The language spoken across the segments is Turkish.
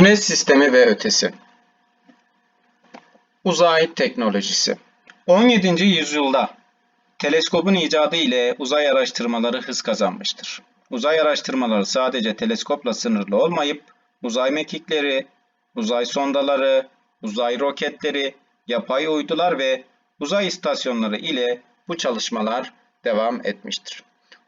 Güneş sistemi ve ötesi. Uzay teknolojisi. 17. yüzyılda teleskopun icadı ile uzay araştırmaları hız kazanmıştır. Uzay araştırmaları sadece teleskopla sınırlı olmayıp uzay mekikleri, uzay sondaları, uzay roketleri, yapay uydular ve uzay istasyonları ile bu çalışmalar devam etmiştir.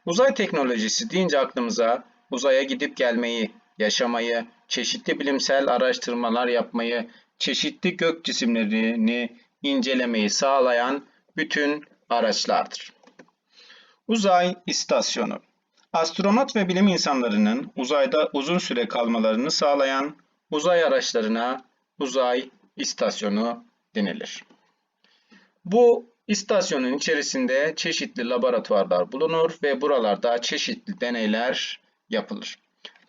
Uzay teknolojisi deyince aklımıza uzaya gidip gelmeyi, yaşamayı, çeşitli bilimsel araştırmalar yapmayı, çeşitli gök cisimlerini incelemeyi sağlayan bütün araçlardır. Uzay istasyonu Astronot ve bilim insanlarının uzayda uzun süre kalmalarını sağlayan uzay araçlarına uzay istasyonu denilir. Bu istasyonun içerisinde çeşitli laboratuvarlar bulunur ve buralarda çeşitli deneyler yapılır.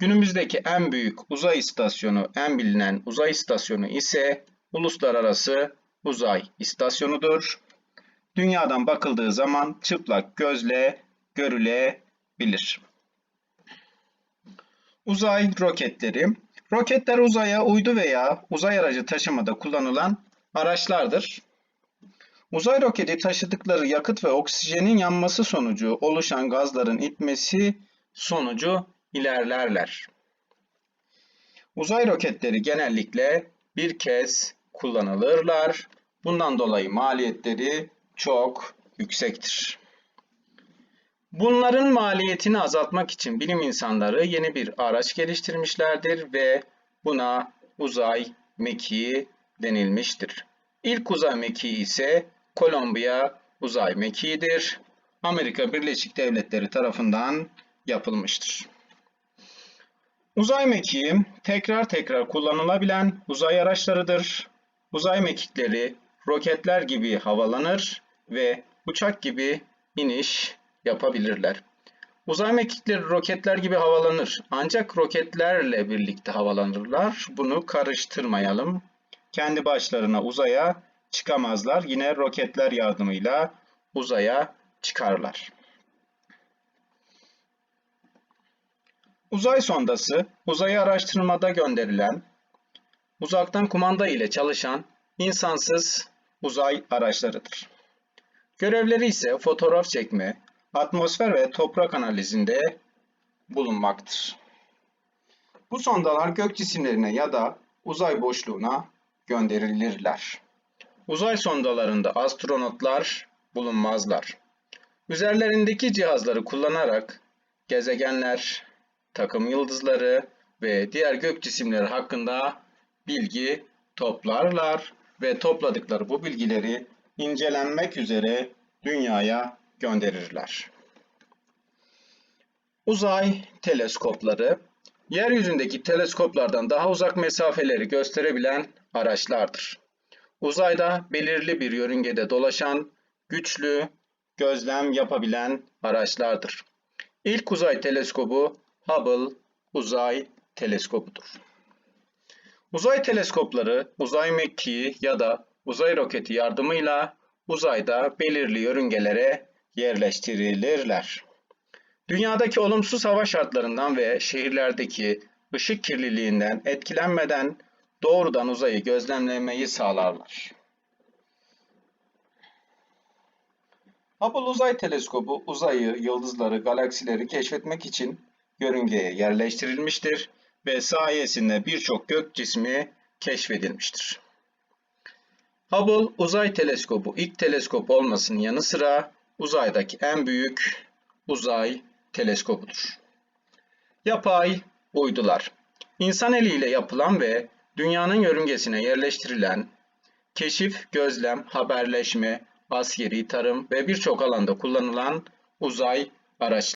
Günümüzdeki en büyük uzay istasyonu, en bilinen uzay istasyonu ise Uluslararası Uzay İstasyonu'dur. Dünyadan bakıldığı zaman çıplak gözle görülebilir. Uzay roketleri. Roketler uzaya uydu veya uzay aracı taşımada kullanılan araçlardır. Uzay roketi taşıdıkları yakıt ve oksijenin yanması sonucu oluşan gazların itmesi sonucu ilerlerler. Uzay roketleri genellikle bir kez kullanılırlar. Bundan dolayı maliyetleri çok yüksektir. Bunların maliyetini azaltmak için bilim insanları yeni bir araç geliştirmişlerdir ve buna uzay mekiği denilmiştir. İlk uzay mekiği ise Kolombiya uzay mekiğidir. Amerika Birleşik Devletleri tarafından yapılmıştır. Uzay mekiği tekrar tekrar kullanılabilen uzay araçlarıdır. Uzay mekikleri roketler gibi havalanır ve uçak gibi iniş yapabilirler. Uzay mekikleri roketler gibi havalanır ancak roketlerle birlikte havalanırlar. Bunu karıştırmayalım. Kendi başlarına uzaya çıkamazlar. Yine roketler yardımıyla uzaya çıkarlar. Uzay sondası, uzaya araştırmada gönderilen, uzaktan kumanda ile çalışan insansız uzay araçlarıdır. Görevleri ise fotoğraf çekme, atmosfer ve toprak analizinde bulunmaktır. Bu sondalar gök cisimlerine ya da uzay boşluğuna gönderilirler. Uzay sondalarında astronotlar bulunmazlar. Üzerlerindeki cihazları kullanarak gezegenler, takım yıldızları ve diğer gök cisimleri hakkında bilgi toplarlar ve topladıkları bu bilgileri incelenmek üzere dünyaya gönderirler. Uzay teleskopları yeryüzündeki teleskoplardan daha uzak mesafeleri gösterebilen araçlardır. Uzayda belirli bir yörüngede dolaşan, güçlü gözlem yapabilen araçlardır. İlk uzay teleskobu Hubble Uzay Teleskobudur. Uzay teleskopları uzay mekiği ya da uzay roketi yardımıyla uzayda belirli yörüngelere yerleştirilirler. Dünyadaki olumsuz hava şartlarından ve şehirlerdeki ışık kirliliğinden etkilenmeden doğrudan uzayı gözlemlemeyi sağlarlar. Hubble Uzay Teleskobu uzayı, yıldızları, galaksileri keşfetmek için yörüngeye yerleştirilmiştir ve sayesinde birçok gök cismi keşfedilmiştir. Hubble Uzay Teleskobu ilk teleskop olmasının yanı sıra uzaydaki en büyük uzay teleskobudur. Yapay uydular İnsan eliyle yapılan ve dünyanın yörüngesine yerleştirilen keşif, gözlem, haberleşme, askeri, tarım ve birçok alanda kullanılan uzay araçları.